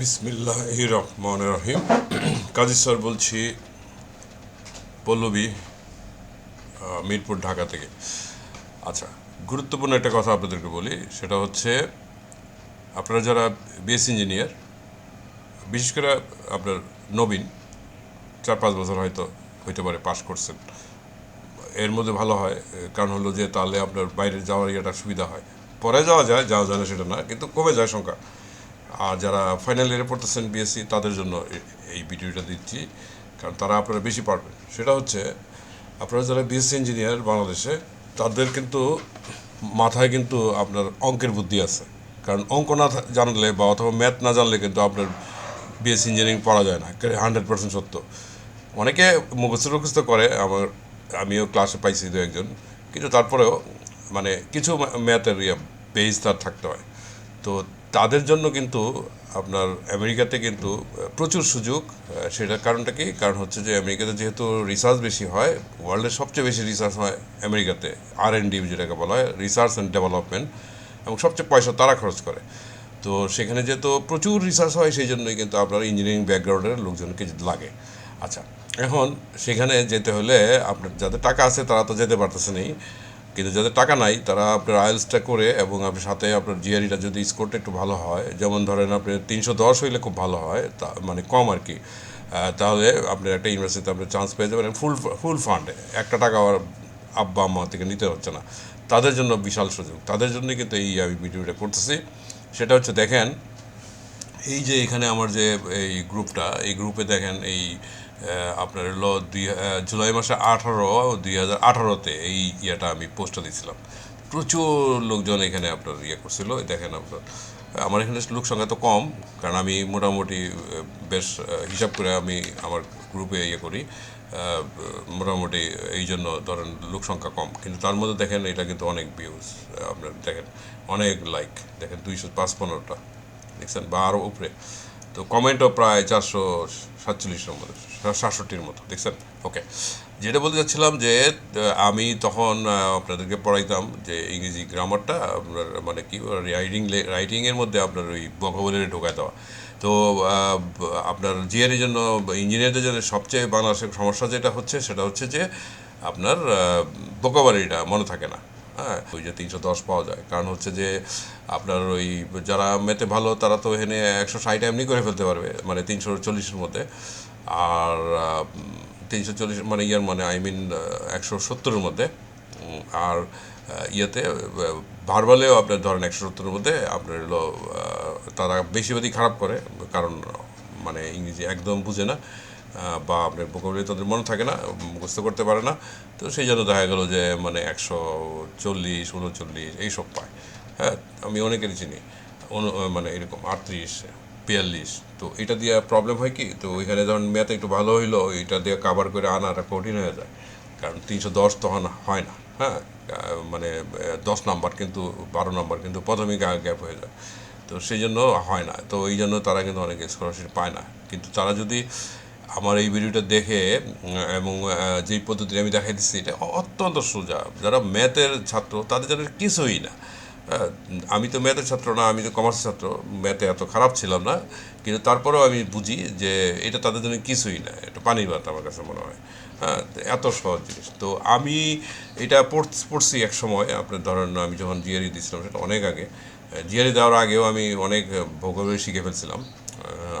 বিসমিল্লাহ রহমান রহিম কাজী স্যার বলছি, পল্লবী মিরপুর, ঢাকা থেকে। আচ্ছা গুরুত্বপূর্ণ একটা কথা আপনাদেরকে বলি, সেটা হচ্ছে, আপনারা যারা বিএস ইঞ্জিনিয়ার বিশেষ করে আপনার নবীন, চার পাঁচ বছর হয়তো হইতে পারে পাস করছেন। এর মধ্যে ভালো হয়, কারণ হলো যে তাহলে আপনার বাইরে যাওয়ার ইয়েটা সুবিধা হয়। পরে যাওয়া যায় যাওয়া যায় না সেটা না, কিন্তু কমে যায় সংখ্যা। আর যারা ফাইনাল ইয়ারে পড়তেছেন বিএসসি তাদের জন্য এই ভিডিওটা দিচ্ছি। কারণ তারা আপনারা বেশি পারবেন। সেটা হচ্ছে, আপনারা যারা বিএসসি ইঞ্জিনিয়ার বাংলাদেশে, তাদের কিন্তু মাথায় কিন্তু আপনার অঙ্কের বুদ্ধি আছে। কারণ অঙ্ক না জানলে বা অথবা ম্যাথ না জানলে কিন্তু আপনার বিএসসি ইঞ্জিনিয়ারিং পড়া যায় না। হান্ড্রেড পার্সেন্ট সত্য। অনেকে মুখস্থ মুখস্থ করে, আমার, আমিও ক্লাসে পাইছি দু একজন। কিন্তু তারপরেও মানে কিছু ম্যাথের ইয়ে বেস তার থাকতে হয়। তো তাদের জন্য কিন্তু আপনার আমেরিকাতে কিন্তু প্রচুর সুযোগ। সেটার কারণটা কি? কারণ হচ্ছে যে আমেরিকাতে যেহেতু রিসার্চ বেশি হয় ওয়ার্ল্ডের সবচেয়ে বেশি রিসার্চ হয় আমেরিকাতে। আর এন ডি যেটাকে বলা হয় রিসার্চ অ্যান্ড ডেভেলপমেন্ট এবং সবচেয়ে পয়সা তারা খরচ করে। তো সেখানে যেহেতু প্রচুর রিসার্চ হয়, সেই জন্যই কিন্তু আপনার ইঞ্জিনিয়ারিং ব্যাকগ্রাউন্ডের লোকজনকে লাগে। আচ্ছা এখন সেখানে যেতে হলে আপনার যাদের টাকা আছে, তারা তো যেতে পারতেছে নেই কিন্তু যাদের টাকা নাই, তারা আপনার আইএলসটা করে এবং আপনার সাথে আপনার জিআরিটা যদি স্কোরটা একটু ভালো হয়, যেমন ধরেন আপনার তিনশো দশ হইলে খুব ভালো হয়, তা মানে কম আর কি তাহলে আপনার একটা ইউনিভার্সিটিতে আপনি চান্স পেয়ে যাবেন ফুল ফুল ফান্ডে, একটা টাকা আর আব্বা, আম্মা থেকে নিতে হচ্ছে না। তাদের জন্য বিশাল সুযোগ। তাদের জন্য কিন্তু এই আমি ভিডিওটা করতেছি। সেটা হচ্ছে দেখেন, এই যে এখানে আমার যে এই গ্রুপটা, এই গ্রুপে দেখেন এই আপনার হলো জুলাই মাসে আঠারো, দুই হাজার আঠারোতে এই ইয়েটা আমি পোস্টটা দিয়েছিলাম। প্রচুর লোকজন এখানে আপনার ইয়ে করছিল দেখেন আপনার, আমার এখানে লোক সংখ্যা তো কম, কারণ আমি মোটামুটি বেশ হিসাব করে আমি আমার গ্রুপে ইয়ে করি মোটামুটি এই জন্য ধরেন লোক সংখ্যা কম। কিন্তু তার মধ্যে দেখেন এটা কিন্তু অনেক ভিউজ আপনার দেখেন, অনেক লাইক দেখেন দুইশো পাঁচ পনেরোটা, দেখছেন? বা আরও উপরে। তো কমেন্টও প্রায় চারশো সাতচল্লিশের মতো সাতষট্টির মতো, দেখছেন? ওকে যেটা বলতে চাচ্ছিলাম যে আমি তখন আপনাদেরকে পড়াইতাম যে ইংরেজি গ্রামারটা আপনার মানে কি রাইটিং রাইটিংয়ের মধ্যে আপনার ওই বকবলের ঢোকায় দেওয়া। তো আপনার জিআরের জন্য ইঞ্জিনিয়ারদের জন্য সবচেয়ে বাংলাদেশের সমস্যা যেটা হচ্ছে, সেটা হচ্ছে যে, আপনার বোকাবারিটা মনে থাকে না। হ্যাঁ ওই যে তিনশো দশ পাওয়া যায়। কারণ হচ্ছে যে আপনার ওই যারা মেতে ভালো, তারা তো এখানে একশো ষাট এমনি করে ফেলতে পারবে মানে তিনশো চল্লিশের মধ্যে। আর তিনশো চল্লিশ মানে ইয়ার মানে আই মিন একশো সত্তরের মধ্যে। আর ইয়েতে ভারবালেও আপনার ধরেন একশো সত্তরের মধ্যে, আপনার হলো তারা বেশিবাদী খারাপ করে, কারণ মানে ইংরেজি একদম বুঝে না। বা আপনার ভোকাবুলারি তাদের মনে থাকে না, মুখস্থ করতে পারে না। তো সেই জন্য দেখা গেলো যে মানে একশো চল্লিশ, উনচল্লিশ এইসব পায়। হ্যাঁ আমি অনেকেরই চিনি। মানে এরকম আটত্রিশ, বিয়াল্লিশ। তো এটা দিয়ে প্রবলেম হয় কি? তো ওইখানে যখন ম্যাথ একটু ভালো হইল, এটা দিয়ে কাভার করে আনাটা কঠিন হয়ে যায়। কারণ তিনশো দশ তখন হয় না হ্যাঁ? মানে দশ নাম্বার কিন্তু, বারো নাম্বার কিন্তু প্রথমেই গ্যাপ হয়ে যায়। তো সেই জন্য হয় না। তো এই জন্য তারা কিন্তু অনেকে স্কলারশিপ পায় না। কিন্তু তারা যদি আমার এই ভিডিওটা দেখে এবং যেই পদ্ধতি আমি দেখাই দিচ্ছি, এটা অত্যন্ত সোজা। যারা ম্যাথের ছাত্র, তাদের জন্য কিছুই না। আমি তো ম্যাথের ছাত্র না, আমি তো কমার্সের ছাত্র। ম্যাথে এত খারাপ ছিলাম না, কিন্তু তারপরেও আমি বুঝি যে এটা তাদের জন্য কিছুই না। এটা পানির ভাত আমার কাছে মনে হয়। হ্যাঁ এত সহজ জিনিস। তো আমি এটা পড়- পড়ছি এক সময়, আপনার ধরেন আমি যখন জিয়ারি দিয়েছিলাম, সেটা অনেক আগে। জিয়ারি দেওয়ার আগেও আমি অনেক ভোগাবলি শিখে ফেলছিলাম।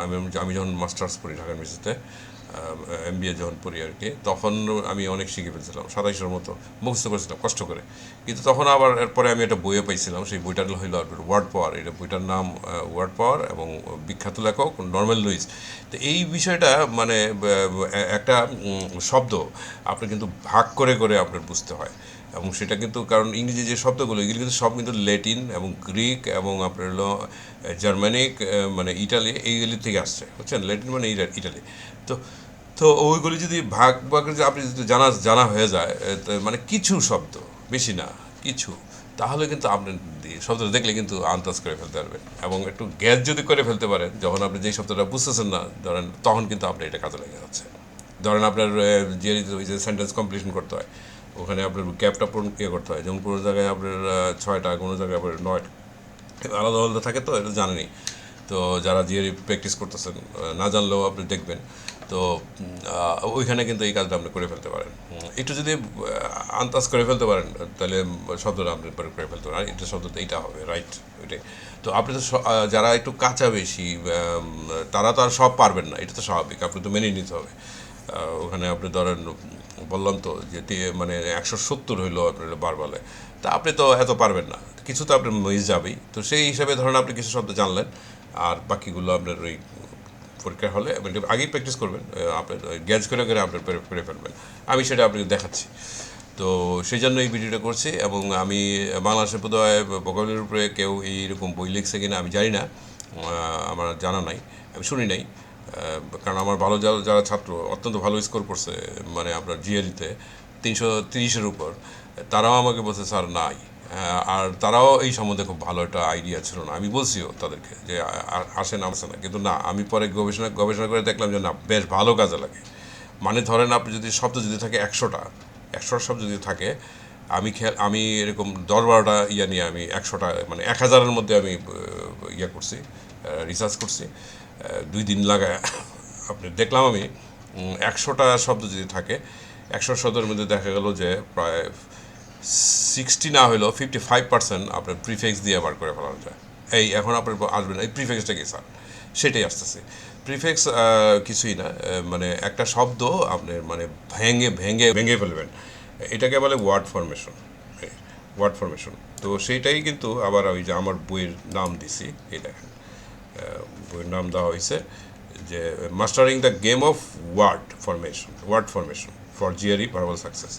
আমি আমি যখন মাস্টার্স পড়ি ঢাকা ইউনিভার্সিটিতে এম বি এ যখন পড়ি আর কি, তখন আমি অনেক শিখে ফেলছিলাম, সাতাইশের মতো, মুখস্থ করেছিলাম কষ্ট করে। কিন্তু তখন আবার এরপরে আমি একটা বইয়ে পাইছিলাম, সেই বইটার হইল ওয়ার্ড পাওয়ার। এটা বইটার নাম ওয়ার্ড পাওয়ার এবং বিখ্যাত লেখক নর্মাল লুইস। তো এই বিষয়টা মানে একটা শব্দ, আপনি কিন্তু ভাগ করে করে আপনার বুঝতে হয়। এবং সেটা কিন্তু কারণ ইংরেজি যে শব্দগুলো, এগুলো কিন্তু সব কিন্তু ল্যাটিন এবং গ্রিক এবং আপনার হলো জার্মানিক মানে ইটালি, এইগুলি থেকে আসছে, বুঝছেন? ল্যাটিন মানে ইটা- ইটালি। তো তো ওইগুলি যদি ভাগ ভাগ আপনি যদি জানা জানা হয়ে যায় মানে কিছু শব্দ, বেশি না, কিছু, তাহলে কিন্তু আপনি শব্দটা দেখলে কিন্তু আন্দাজ করে ফেলতে পারবেন। এবং একটু গ্যাস যদি করে ফেলতে পারেন, যখন আপনি যেই শব্দটা বুঝতেছেন না, ধরেন, তখন কিন্তু আপনি এটা কাজে লেগে যাচ্ছে। ধরেন আপনার যে সেন্টেন্স কমপ্লিশন করতে হয় ওখানে আপনার গ্যাপটা পূরণ ইয়ে করতে হয়। যেমন কোনো জায়গায় আপনার ছয়টা, কোনো জায়গায় আপনার নয়টা। আলাদা আলাদা থাকে তো, এটা জানেনি তো যারা জিআরই প্র্যাকটিস করতেছেন না জানলেও আপনি দেখবেন। তো ওইখানে কিন্তু এই কাজটা আপনি করে ফেলতে পারেন। একটু যদি আন্দাজ করে ফেলতে পারেন, তাহলে শব্দটা আপনি করে ফেলতে পারেন। এটা শব্দটা, এইটা হবে রাইট ওইটাই। তো আপনি তো যারা একটু কাঁচা বেশি তারা তো আর সব পারবেন না, এটা তো স্বাভাবিক। আপনি তো মেনে নিতে হবে। ওখানে আপনি ধরেন বললাম তো যে মানে একশো সত্তর হইল আপনার বারবালে তা আপনি তো এত পারবেন না। কিছু তো আপনার মিস যাবেই। তো সেই হিসাবে ধরেন আপনি কিছু শব্দ জানলেন, আর বাকিগুলো আপনার ওই পরীক্ষা হলে আগেই প্র্যাকটিস করবেন আপনার গ্যাজ করে করে আপনার পেরে ফেলবেন। আমি সেটা আপনাকে দেখাচ্ছি। তো সেই জন্য এই ভিডিওটা করছি, এবং আমি বাংলাদেশের বোধহয় ভোকাবুলারির উপরে কেউ এইরকম বই লিখছে কিনা আমি জানি না আমার জানা নাই, আমি শুনি নাই। কারণ আমার ভালো যারা যারা ছাত্র, অত্যন্ত ভালো স্কোর করছে মানে আপনার জিএরিতে তিনশো তিরিশের উপর, তারাও আমাকে বলছে, স্যার, নাই। আর তারাও এই সম্বন্ধে খুব ভালো একটা আইডিয়া ছিল না। আমি বলছিও তাদেরকে যে আসে না আসে না। কিন্তু না, আমি পরে গবেষণা গবেষণা করে দেখলাম যে, না, বেশ ভালো কাজে লাগে। মানে ধরেন আপনি যদি, শব্দ যদি থাকে একশোটা একশোটা শব্দ যদি থাকে, আমি খেয়াল, আমি এরকম দশ বারোটা ইয়া নিয়ে আমি একশোটা মানে এক হাজারের মধ্যে আমি ইয়া করছি রিসার্চ করছি। দুই দিন লাগায়। আপনি দেখলাম আমি একশোটা শব্দ যদি থাকে, একশো শব্দের মধ্যে দেখা গেল যে প্রায় সিক্সটি না হলেও ফিফটি ফাইভ পার্সেন্ট আপনার প্রিফেক্স দিয়ে বার করে ফেলানো যায়। এই এখন আপনার আসবেন এই প্রিফেক্সটা কি, স্যার? সেটাই আসতেছে। প্রিফেক্স কিছুই না। মানে একটা শব্দ আপনি মানে ভেঙে ভেঙে ভেঙে ফেলবেন। এটাকে বলে ওয়ার্ড ফরমেশন ওয়ার্ড ফরমেশন তো সেইটাই কিন্তু আবার ওই যে আমার বইয়ের নাম দিছি, এই দেখেন। বইয়ের নাম দেওয়া হয়েছে, যে mastering the game of word formation word formation for GRE verbal success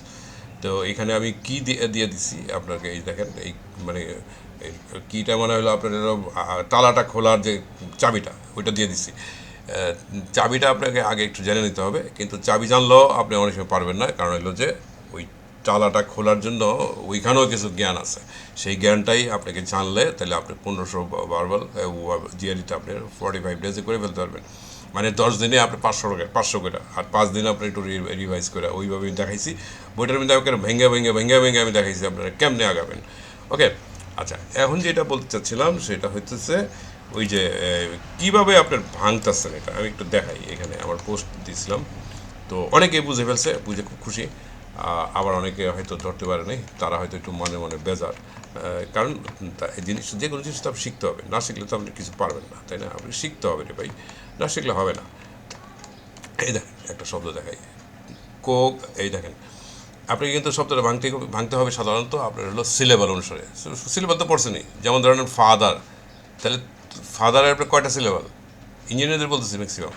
তো এখানে আমি কি দিয়ে দিয়ে দিছি আপনাকে, এই দেখেন, এই মানে কিটা মানে হলো আপনার তালাটা খোলার যে চাবিটা, ওইটা দিয়ে দিছি। চাবিটা আপনাকে আগে একটু জেনে নিতে হবে, কিন্তু চাবি জানলেও আপনি অনেক সময় পারবেন না, কারণ হলো যে তালাটা খোলার জন্য ওইখানেও কিছু জ্ঞান আছে। সেই জ্ঞানটাই আপনাকে জানলে তাহলে আপনি পনেরোশো বারবার জিআরিতে আপনি ফর্টি ফাইভ ডেজে করে ফেলতে পারবেন। মানে দশ দিনে আপনি পাঁচশো টাকা, পাঁচশো করে, আর পাঁচ দিনে আপনি একটু রিভাইজ করে ওইভাবে আমি দেখাইছি। বইটার মধ্যে আমাকে ভেঙে ভেঙে ভেঙে ভেঙে আমি দেখাইছি আপনারা কেমনে আগাবেন। ওকে আচ্ছা এখন যেটা বলতে চাচ্ছিলাম সেটা হচ্ছে ওই যে কীভাবে আপনার ভাঙতেছেন এটা? আমি একটু দেখাই, এখানে আমার পোস্ট দিয়েছিলাম তো অনেকে বুঝে ফেলছে, বুঝে খুব খুশি। আবার অনেকে হয়তো ধরতে পারে নাই, তারা হয়তো একটু মনে মনে বেজার। কারণ জিনিস যে কোনো জিনিস তো আপনি শিখতে হবে। না শিখলে তো আপনি কিছু পারবেন না, তাই না? আপনি শিখতে হবে রে ভাই। না শিখলে হবে না। এই দেখেন, একটা শব্দ দেখাই। কোক, এই দেখেন। আপনি কিন্তু শব্দটা ভাঙতে ভাঙতে হবে সাধারণত আপনার হলো সিলেবাল অনুসারে। সিলেবাল তো পড়ছেনই। যেমন ধরেন ফাদার তাহলে ফাদারের আপনার কয়টা সিলেবাল ইঞ্জিনিয়ারদের বলতেছি ম্যাক্সিমাম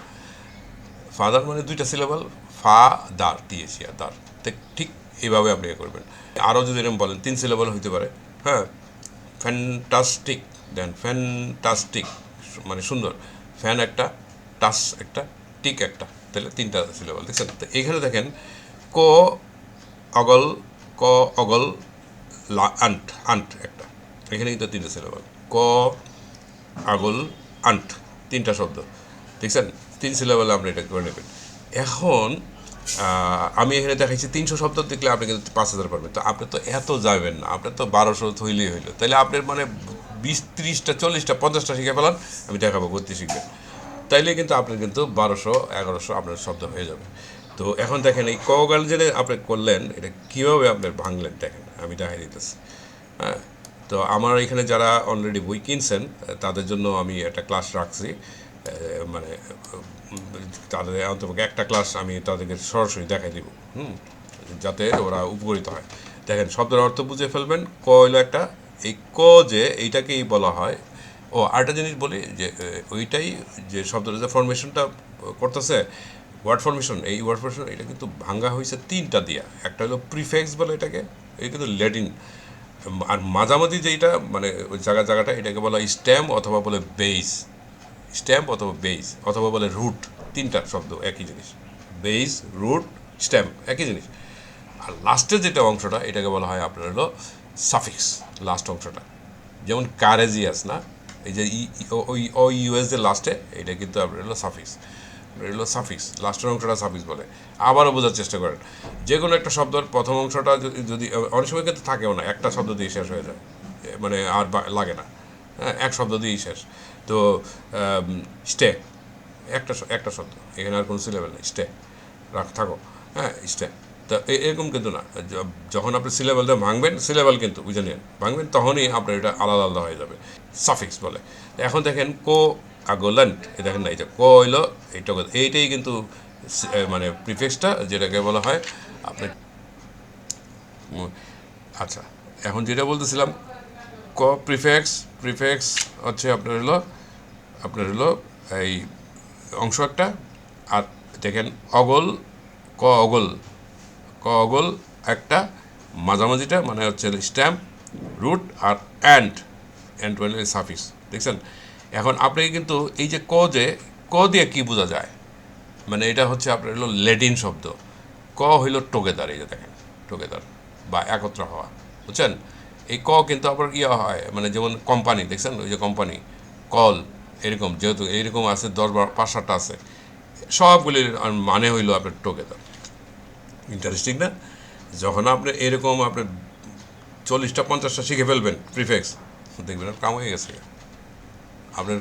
ফাদার মানে দুইটা সিলেবাল ফা দার দিয়েছি আর দার ঠিক এইভাবে আপনি ইয়ে করবেন। আরও যদি এরকম বলেন, তিন সিলেবাল হইতে পারে হ্যাঁ? ফ্যান্টাস্টিক দেন ফ্যান্টাস্টিক মানে সুন্দর। ফ্যান একটা, টাস একটা, টিক একটা, তাহলে তিনটা সিলেবাল, দেখছেন? তো এখানে দেখেন, ক, অগল ক, অগল, লা, আন্ট আন্ট একটা। এখানে কিন্তু তিনটা সিলেবাল। ক, আগল, আন্ট, তিনটা শব্দ। দেখছেন? তিন সিলেবালে আপনি এটা করে নেবেন। এখন আমি এখানে দেখাইছি, তিনশো শব্দ দেখলে আপনি কিন্তু পাঁচ হাজার পারবেন। তো আপনি তো এত যাবেন না আপনার তো বারোশো হইলেই হইল। তাহলে আপনার মানে বিশ, ত্রিশটা, চল্লিশটা, পঞ্চাশটা শিখে ফেলান, আমি দেখাবো গতি শিখবেন। তাইলে কিন্তু আপনার কিন্তু বারোশো, এগারোশো আপনার শব্দ হয়ে যাবে। তো এখন দেখেন এই কগাল যে আপনি করলেন, এটা কীভাবে আপনার ভাঙলেন দেখেন, আমি দেখাই দিতেছি। হ্যাঁ তো আমার এখানে যারা অলরেডি বই কিনছেন, তাদের জন্য আমি একটা ক্লাস রাখছি। মানে তাদের অন্তপক্ষে একটা ক্লাস আমি তাদেরকে সরাসরি দেখাই দিব। হুম? যাতে ওরা উপকৃত হয়। দেখেন, শব্দের অর্থ বুঝে ফেলবেন, ক হইল একটা, এই ক যে, এইটাকেই বলা হয়। ও, আরেকটা জিনিস বলি, যে ওইটাই যে শব্দটা যে ফরমেশনটা করতেছে ওয়ার্ড ফরমেশন এই ওয়ার্ড ফরমেশন এটা কিন্তু ভাঙ্গা হয়েছে তিনটা দিয়া। একটা হলো প্রিফেক্স বলে এটাকে এই কিন্তু ল্যাটিন আর মাঝামাঝি যেইটা মানে ওই জায়গা, জায়গাটা, এটাকে বলা স্ট্যাম্প অথবা বলে বেইস স্ট্যাম্প অথবা বেইস অথবা বলে রুট, তিনটা শব্দ একই জিনিস। বেইস রুট, স্ট্যাম্প একই জিনিস। আর লাস্টের যেটা অংশটা, এটাকে বলা হয় আপনার হলো সাফিক্স লাস্ট অংশটা। যেমন কারেজিয়াস না? এই যে ওই, ও ইউএস যে লাস্টে এটা কিন্তু আপনার হলো সাফিক্স এটা হলো সাফিক্স লাস্টের অংশটা সাফিক্স বলে। আবারও বোঝার চেষ্টা করেন। যে কোনো একটা শব্দের প্রথম অংশটা যদি অনেক সময় কিন্তু থাকেও না। একটা শব্দ দিয়ে শেষ হয়ে যায়। মানে আর লাগে না। হ্যাঁ এক শব্দ দিয়েই শেষ। তো স্টে একটা একটা শব্দ এখানে আর কোনো সিলেবেল নেই স্টে রাখ, থাকো। হ্যাঁ স্টে তা এরকম কিন্তু না। যখন আপনি সিলেবেলটা ভাঙবেন সিলেবেল কিন্তু বুঝে নিন ভাঙবেন, তখনই আপনার এটা আলাদা আলাদা হয়ে যাবে। সাফিক্স বলে। এখন দেখেন, কো আগোল্যান্ড, এ দেখেন না, এই যে কো হইল এইটা এইটাই কিন্তু মানে প্রিফেক্সটা যেটাকে বলা হয়, আপনি আচ্ছা এখন যেটা বলতেছিলাম, ক প্রিফেক্স প্রিফেক্স হচ্ছে আপনার হলো আপনার হলো এই অংশ একটা, আর দেখেন অগল, ক অগল ক অগল একটা, মাঝামাঝিটা মানে হচ্ছে স্ট্যাম্প, রুট আর অ্যান্ড অ্যান্ড মানে সাফিস দেখছেন? এখন আপনি কিন্তু এই যে ক যে, ক দিয়ে কি বোঝা যায়? মানে এটা হচ্ছে আপনার হলো লেটিন শব্দ। ক হইল টোগেদার এই যে দেখেন টোগেদার বা একত্র হওয়া, বুঝছেন? এই ক কিন্তু আবার ইয়ে হয় মানে যেমন কোম্পানি দেখছেন? ওই যে কোম্পানি কল এরকম, যেহেতু এইরকম আছে দশ বার পাঁচ সাতটা আছে সবগুলির মানে হইল আপনার টোগেদার ইন্টারেস্টিং না? যখন আপনি এরকম আপনার চল্লিশটা, পঞ্চাশটা শিখে ফেলবেন প্রিফেক্স দেখবেন কাম হয়ে গেছে। আপনার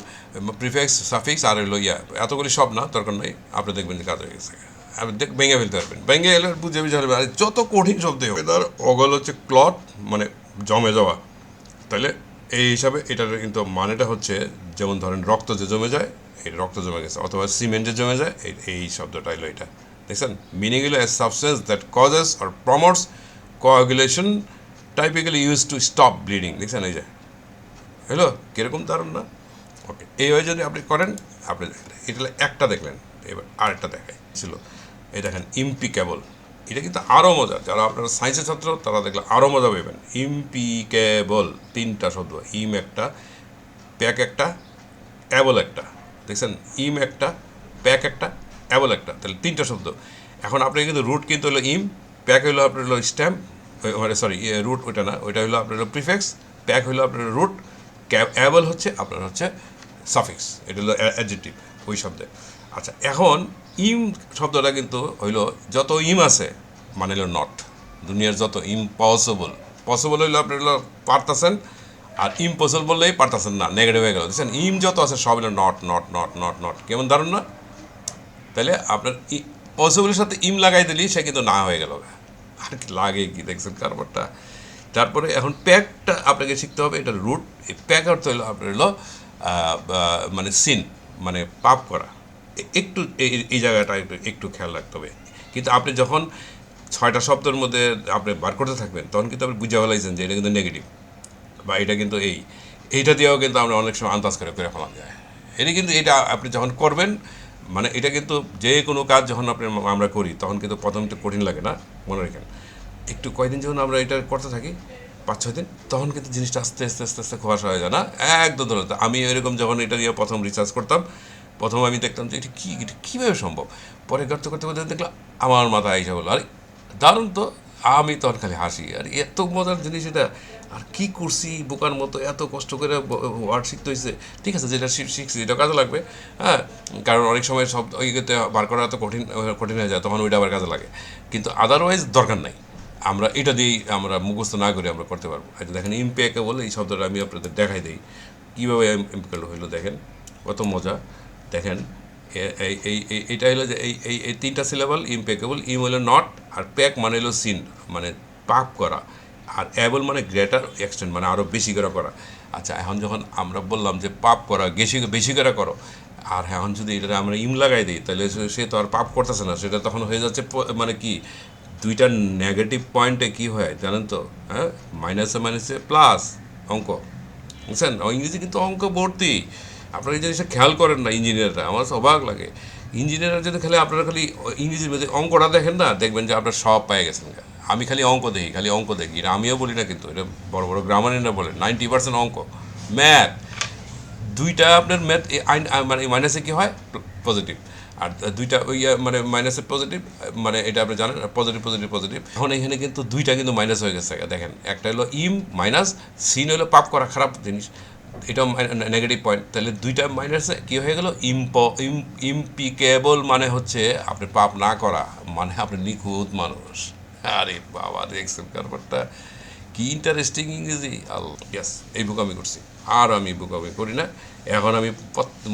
প্রিফেক্স সাফিক্স আর হলো ইয়া, এতগুলি সব না, দরকার নেই, আপনি দেখবেন যে কাজ হয়ে গেছে। আপনি দেখ, ভেঙে ফেলতে পারবেন। ভেঙে এলে বুঝে বুঝে পারবেন আর যত কঠিন শব্দ হবে তার অগল হচ্ছে ক্লট মানে জমে যাওয়া। তাহলে এই হিসাবে এটার কিন্তু মানেটা হচ্ছে, যেমন ধরেন রক্ত যে জমে যায়, এই রক্ত জমে গেছে, অথবা সিমেন্টে জমে যায়, এই এই শব্দটা হলো এটা। দেখছেন? মিনিং হলো a substance that causes or promotes coagulation typically use to stop bleeding দেখছেন এই যে? হ্যালো কীরকম দারুণ না? ওকে এইভাবে যদি আপনি করেন, আপনি দেখলেন এটা একটা দেখলেন, এবার আরেকটা দেখায় ছিল। এই দেখেন ইম্পিকেবল এটা কিন্তু আরও মজা যারা আপনারা সায়েন্সের ছাত্র, তারা দেখলে আরও মজা পাবেন। ইম্পিকেবল তিনটা শব্দ। ইম একটা প্যাক একটা অ্যাবল একটা। দেখছেন? ইম একটা প্যাক একটা অ্যাবল একটা। তাহলে তিনটা শব্দ। এখন আপনি কিন্তু রুট কিন্তু হলো ইম প্যাক হলো আপনার হলো স্ট্যাম্প মানে সরি রুট ওইটা না, ওইটা হলো আপনার হলো প্রিফেক্স প্যাক হলো আপনার রুট অ্যাবল হচ্ছে আপনার হচ্ছে সাফিক্স এটা হলো অ্যাডজেক্টিভ ওই শব্দে। আচ্ছা এখন ইম শব্দটা কিন্তু হইল যত ইম আছে মানে হলো নট দুনিয়ার যত ইম্পসিবল পসিবল হইল আপনি হলো পারতাছেন, আর ইম্পসিবল বললেই পারতাছেন না নেগেটিভ হয়ে গেল। দেখছেন, ইম যত আছে সব হলো not not not not not কেমন দারুণ না? তাহলে আপনার পসিবলের সাথে ইম লাগাই দিলেই সে কিন্তু না হয়ে গেল। আর কি লাগে কি, দেখছেন কারবারটা? তারপরে এখন প্যাকটা আপনাকে শিখতে হবে, এটা রুট প্যাক অর্থ হলো আপনার হলো মানে সিন মানে পাপ করা। একটু এই- জায়গাটা একটু একটু খেয়াল রাখতে হবে। কিন্তু আপনি যখন ছয়টা শব্দের মধ্যে আপনি বার করতে থাকবেন, তখন কিন্তু আপনি বুঝে ফেলাইছেন যে এটা কিন্তু নেগেটিভ বা এটা কিন্তু এই। এইটা দিয়েও কিন্তু আমরা অনেক সময় আন্দাজ করে করে ফেলা যায়। এটা কিন্তু এটা আপনি যখন করবেন মানে এটা কিন্তু যে কোনো কাজ যখন আপনি আমরা করি, তখন কিন্তু প্রথমটা কঠিন লাগে না, মনে রাখেন। একটু কয়দিন যখন আমরা এটা করতে থাকি, পাঁচ, ছয় দিন, তখন কিন্তু জিনিসটা আস্তে আস্তে আস্তে আস্তে খোয়াশা হয়ে যায় না। একদম ধরে আমি এরকম যখন এটা নিয়ে প্রথম রিসার্চ করতাম প্রথম আমি দেখতাম যে এটা কী, এটা কীভাবে সম্ভব? পরে করতে করতে করতে দেখলাম আমার মাথায় এসে বলল, আরে, দারুণ তো, আমি তখন খালি হাসি, আর, এত মজার জিনিস এটা, আর কি করছি বোকার মতো, এত কষ্ট করে ওয়ার্ড শিখতে হয়েছে ঠিক আছে, যেটা শিখ- শিখছি, এটা কাজে লাগবে হ্যাঁ কারণ অনেক সময় সব ওইতে বার করা এত কঠিন কঠিন হয়ে যায়, তখন ওইটা আবার কাজে লাগে, কিন্তু আদারওয়াইজ দরকার নাই, আমরা এটা দিয়েই আমরা মুখস্থ না করে আমরা করতে পারব। এই দেখেন দেখেন বলে এই শব্দটা আমি আপনাদের দেখাই দিই, কীভাবে ইম্প্যাকেবল হইল দেখেন, কত মজা দেখেন এই এইটা হলো যে এই এই তিনটা সিলেবল ইম্পেকেবল ইম হলো নট আর প্যাক মানে হলো সিন মানে পাপ করা। আর অ্যাবল মানে গ্রেটার এক্সটেন্ট মানে আরও বেশি করে করা। আচ্ছা এখন যখন আমরা বললাম যে পাপ করা, বেশি বেশি করে করো, আর এখন যদি এটা আমরা ইম লাগাই দিই, তাহলে সে তো আর পাপ করতেছে না, সেটা তখন হয়ে যাচ্ছে মানে কি, দুইটা নেগেটিভ পয়েন্টে কি হয় জানেন তো? হ্যাঁ? মাইনাসে মাইনাসে প্লাস অঙ্ক। বুঝছেন? ইংরেজি কিন্তু অঙ্ক ভর্তি। আপনারা এই জিনিসটা খেয়াল করেন না, ইঞ্জিনিয়াররা, আমার অবাক লাগে। ইঞ্জিনিয়াররা যদি খালি আপনারা খালি ইংরেজির মধ্যে অঙ্কটা দেখেন না, দেখবেন যে আপনার সব পেয়ে গেছেন আমি খালি অঙ্ক দেখি, খালি অঙ্ক দেখি। এটা আমিও বলি না কিন্তু, এটা বড় বড় গ্রামারিনরা বলে, নাইনটি পার্সেন্ট অঙ্ক। ম্যাথ, দুইটা আপনার ম্যাথ মানে মাইনাসে কী হয়? পজিটিভ। আর দুইটা ওই মানে মাইনাসে পজিটিভ মানে এটা আপনি জানেন পজিটিভ পজিটিভ পজিটিভ। এখন এখানে কিন্তু দুইটা কিন্তু মাইনাস হয়ে গেছে দেখেন। একটা হলো ইম মাইনাস, সিন হলো পাপ করা খারাপ জিনিস। এটা নেগেটিভ পয়েন্ট তাহলে দুইটা মাইনাসে কী হয়ে গেল? ইম্প ইম্পিকেবল মানে হচ্ছে আপনি পাপ না করা মানে আপনি নিখুঁত মানুষ। আরে বাবা দেখছেন কারবারটা। কি ইন্টারেস্টিং ইংরেজি। আল ইয়াস এই বুক আমি করছি। আর আমি বুক আমি করি না। এখন আমি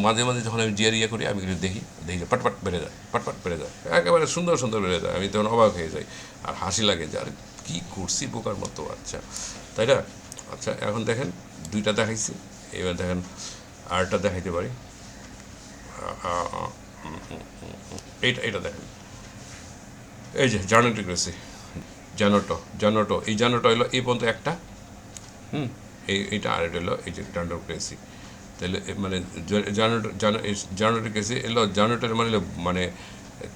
মাঝে মাঝে যখন আমি জিয়ার ইয়ে করি, আমি একটু দেখি দেখি পাটপাট বেড়ে যায়, পাটপাট বেড়ে যায়। একেবারে সুন্দর সুন্দর বেড়ে যায়। আমি তখন অবাক হয়ে যাই। আর হাসি লাগে যে, আরে কী করছি বোকার মতো? আচ্ছা তাই না? আচ্ছা এখন দেখেন, দুইটা দেখাইছি। এবার দেখেন আরেকটা দেখাইতে পারি। এইটা এটা দেখেন। এই যে জার্নেটিক রেসি জানোটো জানোটো এই জানোটো হলো এই পর্যন্ত একটা, হুম? এই, এইটা আর এটা হলো এই যে জানোটো রেসি তাহলে মানে জানোটো জানোটিক রেসি এলো জানোটের মানে মানে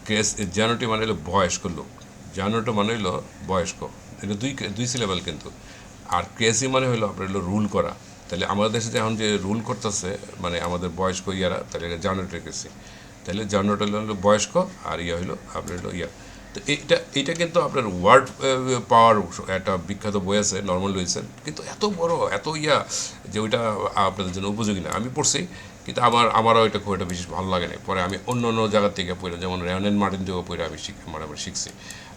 ক্রেস জানোটি মানে হলো বয়স্ক লোক। জানোটো মানে হলো বয়স্ক। এটা দুই দুই সিলেবেল কিন্তু। আর ক্রেসি মানে হলো আপনার হলো রুল করা। তাহলে আমাদের দেশে এখন যে রুল করতেছে মানে আমাদের বয়স্ক ইয়ারা, তাহলে জানোটিক রেসি তাহলে জানোটা হলো বয়স্ক আর ইয়া হলো আপনার হলো ইয়া তো এইটা এইটা কিন্তু আপনার ওয়ার্ড পাওয়ার একটা বিখ্যাত বই আছে, নর্মাল লুইসের। কিন্তু এত বড়, এত ইয়া যে ওইটা আপনাদের জন্য উপযোগী না। আমি পড়ছি, কিন্তু আমার, আমারও এটা খুব একটা বিশেষ ভালো লাগে না পরে আমি অন্য অন্য জায়গার থেকে পড়ে, যেমন রেওনেন মার্টিন থেকে পড়ে আমি শিখ মানে আমি শিখছি।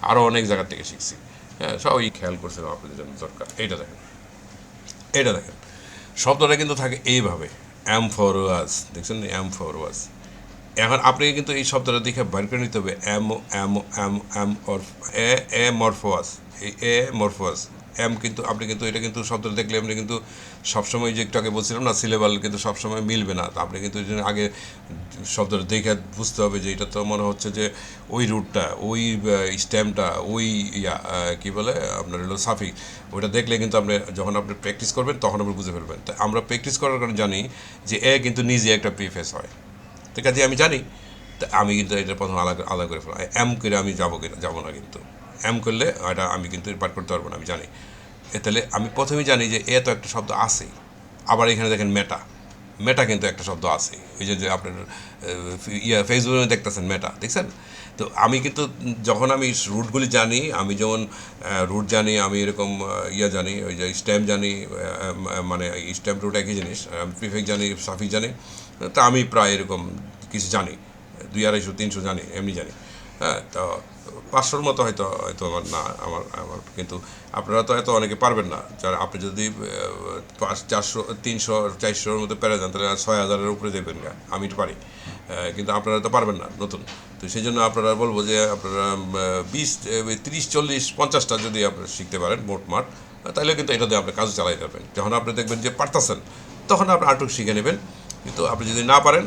আরও অনেক জায়গার থেকে শিখছি। হ্যাঁ সবই খেয়াল করছিলাম আপনাদের জন্য দরকার। এইটা দেখেন। এটা দেখেন। শব্দটা কিন্তু থাকে এইভাবে অ্যাম ফর ওয়াজ দেখছেন অ্যাম ফর ওয়াজ এখন আপনাকে কিন্তু এই শব্দটা দেখে বার করে নিতে হবে M M M M or A amorphous এই এ মরফোয়াস এম কিন্তু, আপনি কিন্তু এটা কিন্তু শব্দটা দেখলে আপনি কিন্তু সবসময় যে একটু আগে বলছিলাম না সিলেবাল কিন্তু সবসময় মিলবে না। তো আপনি কিন্তু আগে শব্দটা দেখে বুঝতে হবে যে এটা তো মনে হচ্ছে যে ওই রুটটা ওই স্ট্যাম্পটা ওই ইয়া কি বলে, আপনার হলো সাফিক ওইটা দেখলে কিন্তু আপনি যখন আপনি প্র্যাকটিস করবেন, তখন আপনি বুঝে ফেলবেন। তো আমরা প্র্যাকটিস করার কারণে জানি যে এ কিন্তু নিজে একটা প্রিফেস হয়। ঠিক আছে আমি জানি। তা আমি কিন্তু এটা প্রথম আলাদা আলাদা করে ফেলাম এম করে আমি যাব কিনা, যাব না কিন্তু। এম করলে এটা আমি কিন্তু পাঠ করতে পারব না, আমি জানি। এ তাহলে আমি প্রথমেই জানি যে এ তো একটা শব্দ আছেই আবার এখানে দেখেন মেটা। মেটা কিন্তু একটা শব্দ আছে। ওই যে আপনার ইয়া ফেসবুকে দেখতেছেন মেটা, দেখছেন? তো আমি কিন্তু যখন আমি রুটগুলি জানি, আমি যেমন রুট জানি, আমি এরকম ইয়া জানি, ওই যে স্ট্যাম্প জানি মানে স্ট্যাম্প রুট একই জিনিস প্রিফেক্ট জানি সাফিক জানি, তা আমি প্রায় এরকম কিছু জানি, দুই আড়াইশো, তিনশো জানি, এমনি জানি। হ্যাঁ তো পাঁচশোর মতো হয়তো হয়তো আমার না, আমার আমার, কিন্তু আপনারা তো এত অনেকে পারবেন না। যারা, আপনি যদি পাঁচ, চারশো, তিনশো, চারশোর মধ্যে পেরে যান, তাহলে ছয় হাজারের উপরে দেবেন না। আমি তো পারি। কিন্তু আপনারা তো পারবেন না, নতুন। তো সেই জন্য আপনারা বলব যে আপনারা বিশ তিরিশ, চল্লিশ, পঞ্চাশটা যদি আপনারা শিখতে পারেন মোটমাট তাহলে কিন্তু এটা দিয়ে আপনি কাজ চালাই যাবেন। যখন আপনি দেখবেন যে পারতেছেন, তখন আপনি আটক শিখে নেবেন। কিন্তু আপনি যদি না পারেন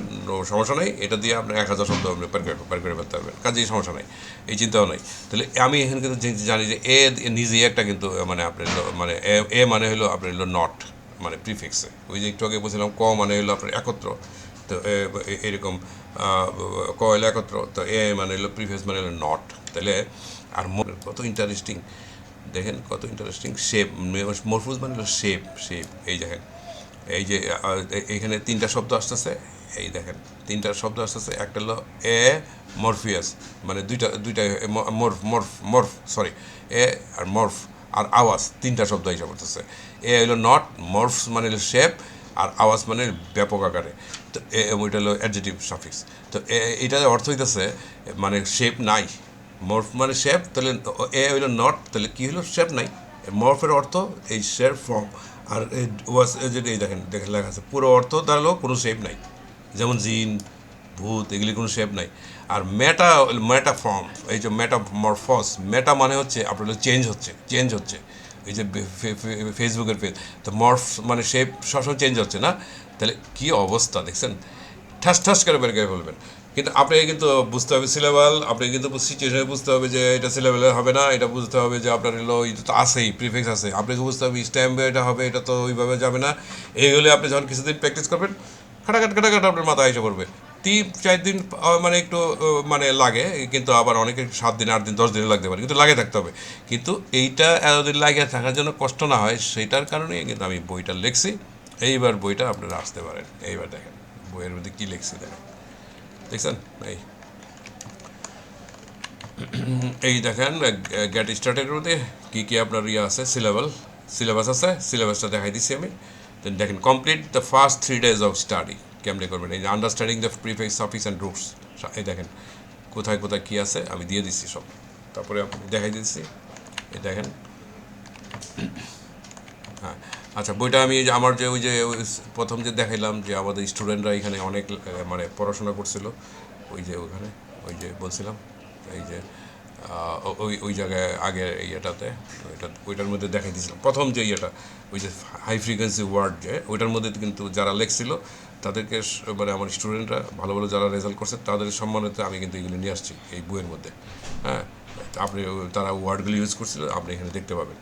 সমস্যা নেই। এটা দিয়ে আপনি এক হাজার শব্দ আপনি পার করে ফেলতে পারবেন। কাজেই সমস্যা নেই। এই চিন্তাও নেই। তাহলে আমি এখানে কিন্তু জানি যে এ নিজেই একটা কিন্তু মানে আপনার মানে এ মানে হলো আপনার হলো নট মানে প্রিফিক্সে ওই যে একটু আগে বলছিলাম, ক মানে হলো আপনার একত্র। তো এরকম ক হলো একত্র। তো এ মানে হলো প্রিফিক্স মানে হলো নট তাহলে আর কত ইন্টারেস্টিং দেখেন কত ইন্টারেস্টিং শেপ মরফুজ মানে হলো শেপ শেপ এই দেখেন। এই যে এখানে তিনটা শব্দ আসতেছে, এই দেখেন, তিনটা শব্দ আসতেছে, একটা হলো এ মরফিয়াস মানে দুইটা দুইটা মরফ মরফ মরফ সরি এ আর মরফ, আর আওয়াজ, তিনটা শব্দ হিসাব করতেছে এ হলো নট মরফ মানে হলো শেপ আর আওয়াজ মানে ব্যাপক আকারে। তো ওইটা হলো অ্যাডজেটিভ সাফিক্স তো এ- এটার অর্থ হইতেছে মানে শেপ নাই। মর্ফ মানে শেপ তাহলে, এ হইল নট তাহলে কী হলো শেপ নাই। মর্ফের অর্থ এই শেপ ফর্ম আর ওয়াস যেটা এই দেখেন দেখেন লেখা আছে, পুরো অর্থ দাঁড়াল কোনো শেপ নাই। যেমন জিন, ভূত, এগুলি কোনো শেপ নাই। আর ম্যাটা ম্যাটা ফর্ম এই যে মেটা মরফস মেটা মানে হচ্ছে আপনার চেঞ্জ হচ্ছে চেঞ্জ হচ্ছে। এই যে ফেসবুকের পেজ তো মর্ফ মানে শেপ সবসময় চেঞ্জ হচ্ছে না। তাহলে কী অবস্থা, দেখছেন? ঠাস ঠাস করে বের করে ফেলবেন। কিন্তু আপনাকে কিন্তু বুঝতে হবে সিলেবাল আপনি কিন্তু সিচুয়েশনে বুঝতে হবে যে এটা সিলেবেলে হবে না, এটা বুঝতে হবে যে আপনার হলো এটা তো আসেই প্রিফিক্স আছে। আপনাকে বুঝতে হবে স্ট্যাম্পে এটা হবে, এটা তো ওইভাবে যাবে না। এইগুলো আপনি যখন কিছুদিন প্র্যাকটিস করবেন, খাটাখাট খাটাখাট আপনার মাথায় এসে পড়বে। তিন, চার দিন মানে একটু মানে লাগে, কিন্তু আবার অনেকে সাত দিন, আট দিন, দশ দিনে লাগতে পারে, কিন্তু লাগে থাকতে হবে। কিন্তু এইটা এতদিন লাগিয়ে থাকার জন্য কষ্ট না হয়, সেটার কারণে কিন্তু আমি বইটা লিখছি। এইবার বইটা আপনারা আসতে পারেন। এইবার দেখেন, বইয়ের মধ্যে কী লিখছি দেখেন। দেখছেন এই এই দেখেন গেট স্টার্টের মধ্যে কী কী আপনার ইয়ে আছে সিলেবাল সিলেবাস আছে সিলেবাসটা দেখাই দিচ্ছি আমি। দেন দেখেন complete the first three days of study কেমনে করবেন? এই understanding the prefix affix and roots এই দেখেন, কোথায় কোথায় কী আছে, আমি দিয়ে দিচ্ছি সব। তারপরে দেখাই দিচ্ছি, এই দেখেন। হ্যাঁ আচ্ছা বইটা আমি আমার যে ওই যে প্রথম যে দেখাইলাম যে আমাদের স্টুডেন্টরা এখানে অনেক মানে পড়াশোনা করছিল, ওই যে ওখানে, ওই যে বলছিলাম, এই যে ওই ওই জায়গায় আগে ইয়েটাতে, ওইটা, ওইটার মধ্যে দেখাই দিয়েছিলাম। প্রথম যে ইয়েটা, ওই যে হাই ফ্রিকোয়েন্সি ওয়ার্ড যে, ওইটার মধ্যে কিন্তু যারা লেখছিল, তাদেরকে মানে আমার স্টুডেন্টরা ভালো ভালো যারা রেজাল্ট করছে, তাদের সম্মানিত আমি কিন্তু এগুলো নিয়ে আসছি এই বইয়ের মধ্যে। হ্যাঁ আপনি, তারা ওয়ার্ডগুলো ইউজ করছিল, আপনি এখানে দেখতে পাবেন।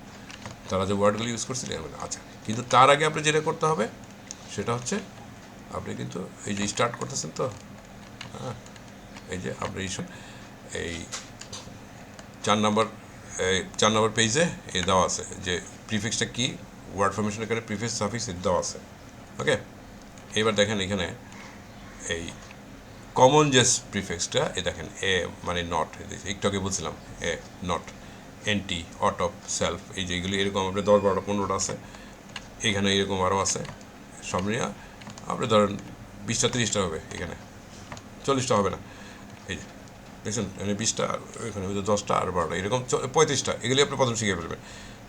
তারা যে ওয়ার্ডগুলো ইউজ করছিল এগুলো আচ্ছা কিন্তু তার আগে আপনি যেটা করতে হবে, সেটা হচ্ছে আপনি কিন্তু এই যে স্টার্ট করতেছেন তো হ্যাঁ এই যে আপনি এই চার নম্বর চার নম্বর পেজে এ দেওয়া আছে যে প্রিফিক্সটা কী ওয়ার্ড ফর্মেশনের কারণে প্রিফিক্স সাফিক্স দেওয়া আছে। ওকে এবার দেখেন এখানে এই কমন যে প্রিফিক্সটা এ দেখেন, এ মানে নট একটু আগে বলছিলাম, a not anti of self এই যে এগুলি এরকম আপনি দশ বারোটা, পনেরোটা আছে। এখানে এরকম আরও আছে। সব নিয়ে আপনি ধরেন বিশটা, তিরিশটা হবে এখানে। চল্লিশটা হবে না। এই যে, দেখছেন? এখানে বিশটা আর এখানে হয়তো দশটা আর বারোটা। এরকম পঁয়ত্রিশটা। এগুলি আপনি প্রথম শিখে ফেলবেন।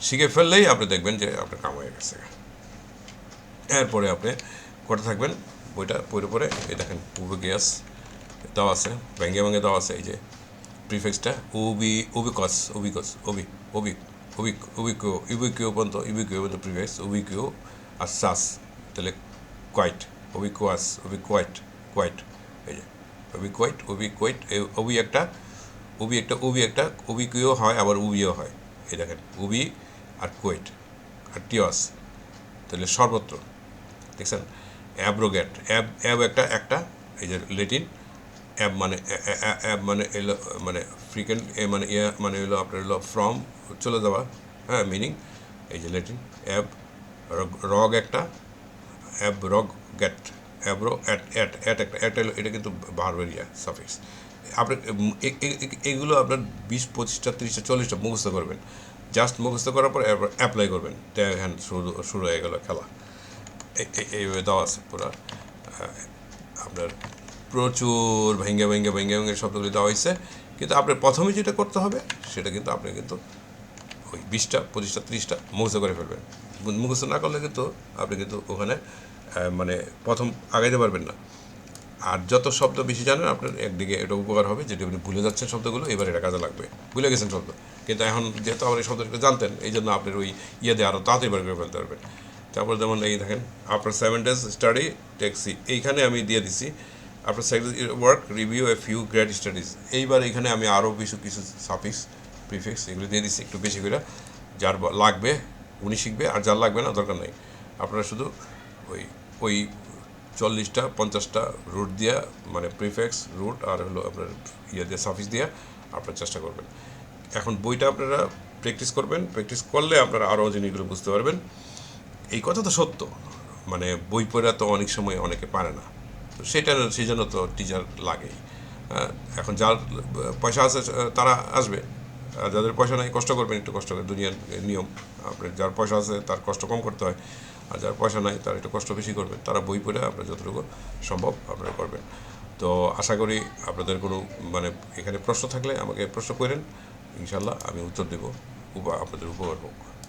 শিখে ফেললেই আপনি দেখবেন যে আপনার কাম হয়ে গেছে। এরপরে আপনি করতে থাকবেন? বইটা পড়ে পরে এই দেখেন উবে গ্যাস দেওয়া আছে, ভেঙ্গে ভেঙ্গে দেওয়া আছে, এই যে। প্রিফেক্সটা ওবি উবিকস উবিকস ওবি উবি উবি উবিকিউ ইউবিকিউ পর্যন্ত ইউবিকিউ পর্যন্ত প্রিফেক্স উবিকিউ আর সাস তাহলে কোয়াইট উবিকুয়াস উবি কোয়াইট কোয়াইট এই যে ওবি কোয়াইট ওবি কোয়াইট উবি একটা, ওবি একটা ওবি একটা উবিকিউ হয়, আবার উবিও হয়, এই দেখেন উবি আর কোয়েট, আর টিওয়াস তাহলে সর্বত্র, দেখছেন? অ্যাব্রোগেট, অ্যাব অ্যাব একটা একটা, এই যে লেটিন অ্যাব মানে অ্যাব মানে এলো মানে ফ্রিকেন্ট এ মানে ইয়ে মানে এলো আপনার এলো ফ্রম চলে যাওয়া হ্যাঁ মিনিং এই যে লেটিন অ্যাব রগ একটা অ্যাব রগ গ্যাট অ্যাব্রো অ্যাট অ্যাট অ্যাট একটা অ্যাট এলো এটা কিন্তু বারবেরিয়া সাফিক্স আপনি উম, এ- এ- এ- এগুলো আপনার বিশ পঁচিশটা তিরিশটা চল্লিশটা মুখস্থ করবেন। জাস্ট মুখস্থ করার পর অ্যাপ্লাই করবেন। দেখেন শুরু শুরু হয়ে গেল খেলা। এই- এই- এইভাবে দেওয়া আছে পুরো আপনার প্রচুর ভেঙ্গে ভেঙ্গে ভেঙ্গে ভেঙ্গে শব্দগুলি দেওয়া হয়েছে। কিন্তু আপনার প্রথমে যেটা করতে হবে, সেটা কিন্তু আপনি কিন্তু ওই বিশটা, পঁচিশটা, ত্রিশটা মুখস্থ করে ফেলবেন। মুখস্থ না করলে কিন্তু আপনি কিন্তু ওখানে মানে প্রথম আগাইতে পারবেন না। আর যত শব্দ বেশি জানেন, আপনার একদিকে এটা উপকার হবে, যেটা আপনি ভুলে যাচ্ছেন শব্দগুলো, এবার এটা কাজে লাগবে। ভুলে গেছেন শব্দ। কিন্তু এখন যেহেতু আমার এই শব্দটা জানতেন, এই জন্য আপনার ওই ইয়ে দিয়ে আরও তাড়াতাড়ি বার করে ফেলতে পারবেন। তারপর যেমন এই দেখেন আপনার সেভেন ডেজ স্টাডি ট্যাক্সি এইখানে আমি দিয়ে দিছি। আপনার work review a few great studies এইবার এখানে আমি আরও কিছু কিছু সাফিক্স প্রিফিক্স এগুলো দিয়ে দিচ্ছি একটু বেশি করে। যার লাগবে, উনি শিখবে, আর যার লাগবে না, দরকার নেই। আপনারা শুধু ওই ওই চল্লিশটা, পঞ্চাশটা রুট দিয়া মানে প্রিফেক্স রুট আর হলো আপনার ইয়ে দিয়ে সাফিস দিয়া আপনারা চেষ্টা করবেন। এখন বইটা আপনারা প্র্যাকটিস করবেন। প্র্যাকটিস করলে আপনারা আরও জিনিসগুলো বুঝতে পারবেন। এই কথা তো সত্য। মানে বই পড়া তো অনেক সময় অনেকে পারে না। তো সেটা সেই জন্য তো টিচার হ্যাঁ, এখন যার পয়সা আছে তারা আসবে। আর যাদের পয়সা নাই কষ্ট করবেন একটু কষ্ট করে। দুনিয়ার নিয়ম আপনার যার পয়সা আছে তার কষ্ট কম করতে হয়। আর যার পয়সা নাই তার একটু কষ্ট বেশি করবেন। তারা বই পড়ে আপনার যতটুকু সম্ভব আপনারা করবেন। তো আশা করি আপনাদের কোনো মানে এখানে প্রশ্ন থাকলে আমাকে প্রশ্ন করেন। ইনশাল্লাহ আমি উত্তর দেবো আপনাদের উপকার হোক।